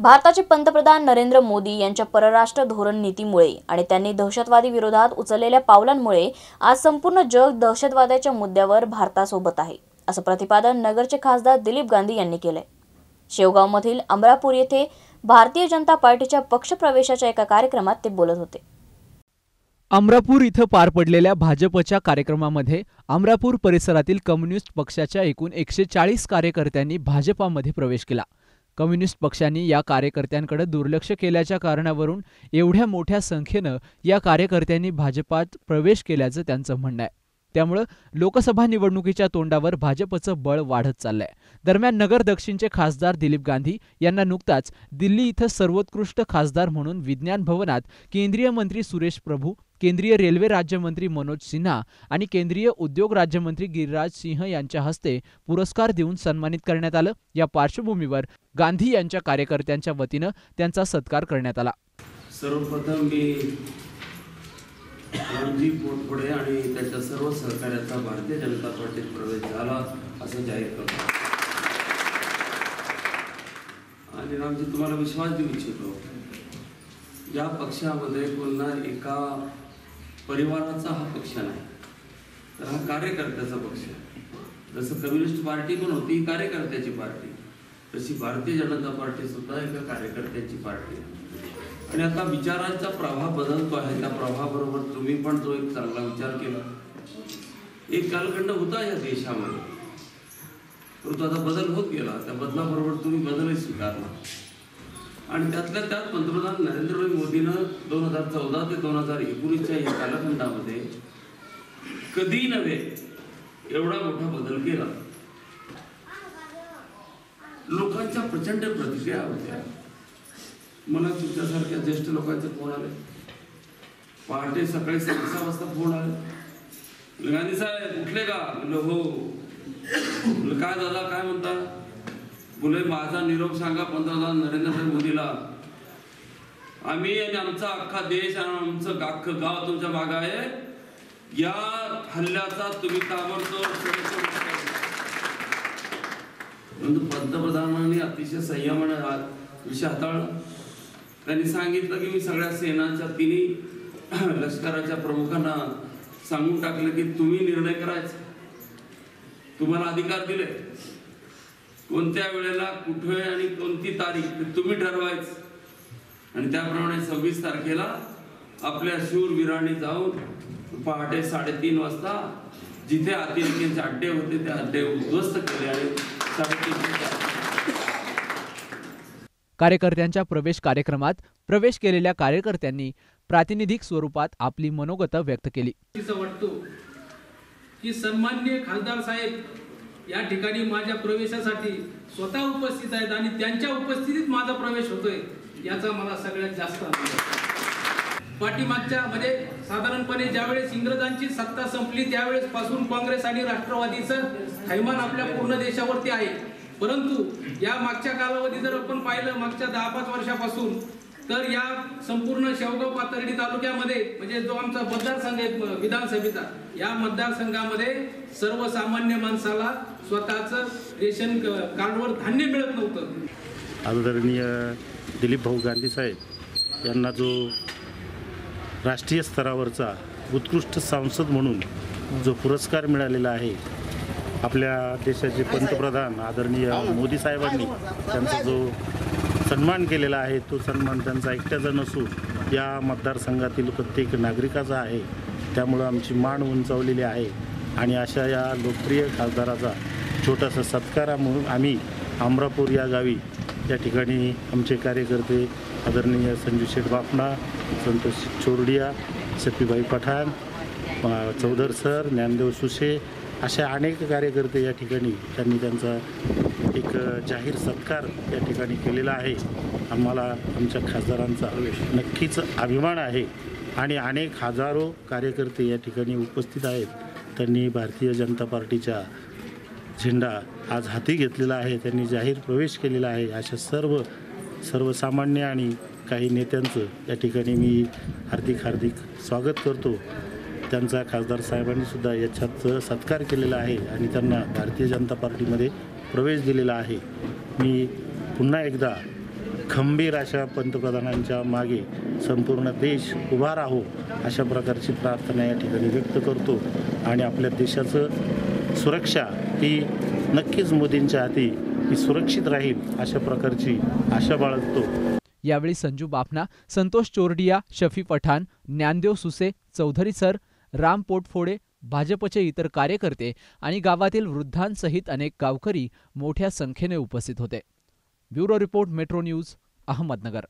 भारताचे पंतप्रधान नरेंद्र मोदी यांच्या परराष्ट्र धोरण नीतीमुळे आणि त्यांनी दहशतवादी विरोधात उचललेल्या पावलांमुळे आज संपूर्ण जग दहशतवादाच्या मुद्द्यावर भारतासोबत आहे असं प्रतिपादन नगरचे खासदार दिलीप गांधी यांनी केलंय. शेवगावमधील अमरापूर येथे भारतीय जनता पार्टीच्या पक्षप्रवेशाच्या एका कार्यक्रमात ते बोलत होते. अमरापूर इथं पार पडलेल्या भाजपच्या कार्यक्रमामध्ये अमरापूर परिसरातील कम्युनिस्ट पक्षाच्या एकूण एकशे चाळीस कार्यकर्त्यांनी भाजपामध्ये प्रवेश केला. कम्युनिस्ट पक्षांनी या कार्यकर्त्यांकडे दुर्लक्ष केल्याच्या कारणावरून एवढ्या मोठ्या संख्येनं या कार्यकर्त्यांनी भाजपात प्रवेश केल्याचं त्यांचं म्हणणं आहे. त्यामुळं लोकसभा निवडणुकीच्या तोंडावर भाजपचं बळ वाढत चाललंय. दरम्यान नगर दक्षिणचे खासदार दिलीप गांधी यांना नुकताच दिल्ली इथं सर्वोत्कृष्ट खासदार म्हणून विज्ञान भवनात केंद्रीय मंत्री सुरेश प्रभू केंद्रीय रेल्वे राज्यमंत्री मनोज सिन्हा आणि केंद्रीय उद्योग राज्यमंत्री गिरिराज सिंह यांच्या हस्ते पुरस्कार देऊन सन्मानित करण्यात आलं. या पार्श्वभूमीवर गांधी यांच्या कार्यकर्त्यांच्या वतीनं त्यांचा सत्कार करण्यात आला. सर्वप्रथम मी रणजी पोटपुढे आणि त्याच्या सर्व सहकार्याचा भारतीय जनता पार्टीत प्रवेश झाला असं जाहीर करतो. आणि रामजी तुम्हाला विश्वास देऊ इच्छितो या पक्षामध्ये पुन्हा एका परिवाराचा हा पक्ष नाही. तर हा कार्यकर्त्याचा पक्ष आहे. जसं कम्युनिस्ट पार्टी पण होती ही कार्यकर्त्याची पार्टी. तशी भारतीय जनता पार्टी सुद्धा एका कार्यकर्त्याची पार्टी आणि आता विचारांचा प्रवाह बदलतो आहे. त्या प्रवाहाबरोबर तुम्ही पण जो एक चांगला विचार केला. एक कालखंड होता या देशामध्ये. परंतु आता बदल होत गेला. त्या बदलाबरोबर तुम्ही बदलही स्वीकारला. आणि त्यातल्या त्यात पंतप्रधान नरेंद्रभाई मोदीनं दोन हजार चौदा ते दोन हजार एकोणीसच्या या कालखंडामध्ये कधी नव्हे एवढा मोठा बदल केला. लोकांच्या प्रचंड प्रतिक्रिया होत्या. मला तुमच्यासारख्या ज्येष्ठ लोकांचे फोन आले. पहाटे सकाळी सहा वाजता फोन आले. गांधी साहेब उठले का? हो. काय झाला? काय म्हणता? फुले माझा निरोप सांगा पंतप्रधान नरेंद्र मोदीला. आम्ही आणि आमचा अख्खा देश आणि आमचं अख्खं गाव तुमच्या मागं आहे. या हल्ल्याचा तुम्ही ताबडतोब पंतप्रधानांनी अतिशय संयमाने विषय हाताळला. त्यांनी सांगितलं की मी सगळ्या सेनाच्या तिन्ही लष्कराच्या प्रमुखांना सांगून टाकलं की तुम्ही निर्णय करायचा. तुम्हाला अधिकार दिले. कोणत्या वेळेला कुठे आणि कोणती तारीख ते तुम्ही ठरवायचं. आणि त्याप्रमाणे सव्वीस तारखेला आपल्या शूरवीरांनी जाऊन पहाटे साडेतीन वाजता जिथे अतिरेक्यांचे अड्डे होते ते अड्डे उद्ध्वस्त केले आणि साडेतीन कार्यकर्त्यांच्या प्रवेश कार्यक्रमात प्रवेश केलेल्या कार्यकर्त्यांनी प्रातिनिधिक स्वरूपात आपली मनोगत व्यक्त केली. असं वाटतो की सन्मान्य खासदार साहेब या ठिकाणी माझ्या प्रवेशासाठी स्वतः उपस्थित आहेत आणि त्यांच्या उपस्थितीत माझा प्रवेश होतोय याचा मला सगळ्यात जास्त आनंद पाठीमागच्या म्हणजे साधारणपणे ज्यावेळेस इंग्रजांची सत्ता संपली त्यावेळेस पासून काँग्रेस आणि राष्ट्रवादीचं थैमान आपल्या पूर्ण देशावरती आहे. परंतु या मागच्या कालावधी जर आपण पाहिलं मागच्या दहा पाच वर्षापासून तर या संपूर्ण शेवगाव पाथर्डी तालुक्यामध्ये म्हणजे जो आमचा मतदारसंघ आहे विधानसभेचा या मतदारसंघामध्ये सर्वसामान्य माणसाला स्वतःच रेशन कार्डवर धान्य मिळत नव्हतं. आदरणीय दिलीप भाऊ गांधी साहेब यांना जो राष्ट्रीय स्तरावरचा उत्कृष्ट सांसद म्हणून जो पुरस्कार मिळालेला आहे आपल्या देशाचे पंतप्रधान आदरणीय मोदी साहेबांनी त्यांचा जो सन्मान केलेला आहे. तो सन्मान त्यांचा एकट्याचा नसून या मतदारसंघातील प्रत्येक नागरिकाचा आहे. त्यामुळं आमची मान उंचावलेली आहे. आणि अशा या लोकप्रिय खासदाराचा छोटासा सत्कारा म्हणून आम्ही अमरापूर या गावी या ठिकाणी आमचे कार्यकर्ते आदरणीय संजू शेठ बापणा संतोष चोरडिया सतीबाई पठाण चौधर सर ज्ञानदेव सुशे अशा अनेक कार्यकर्ते या ठिकाणी त्यांनी त्यांचा एक जाहीर सत्कार या ठिकाणी केलेला आहे. आम्हाला आमच्या खासदारांचा नक्कीच अभिमान आहे. आणि अनेक हजारो कार्यकर्ते या ठिकाणी उपस्थित आहेत. त्यांनी भारतीय जनता पार्टीच्या झेंडा आज हाती घेतलेला आहे. त्यांनी जाहीर प्रवेश केलेला आहे. अशा सर्व सर्वसामान्य आणि काही नेत्यांचं या ठिकाणी मी हार्दिक हार्दिक स्वागत करतो. त्यांचा खासदार साहेबांनीसुद्धा याच्यात सत्कार केलेला आहे. आणि त्यांना भारतीय जनता पार्टीमध्ये प्रवेश दिलेला आहे. मी पुन्हा एकदा खंबीर अशा पंतप्रधानांच्या मागे संपूर्ण देश उभा राहो अशा प्रकारची प्रार्थना या ठिकाणी व्यक्त करतो आणि आपल्या देशाचं सुरक्षा ही नक्कीच मोदींच्या हाती ही सुरक्षित राहील अशा प्रकारची आशा बाळगतो. यावेळी संजू बापना संतोष चोरडिया शफी पठाण ज्ञानदेव सुसे चौधरी सर राम पोटफोडे भाजपचे इतर कार्यकर्ते आणि गावातील वृद्धांसहित अनेक गावकरी मोठ्या संख्येने उपस्थित होते. Bureau report metro news Ahmednagar.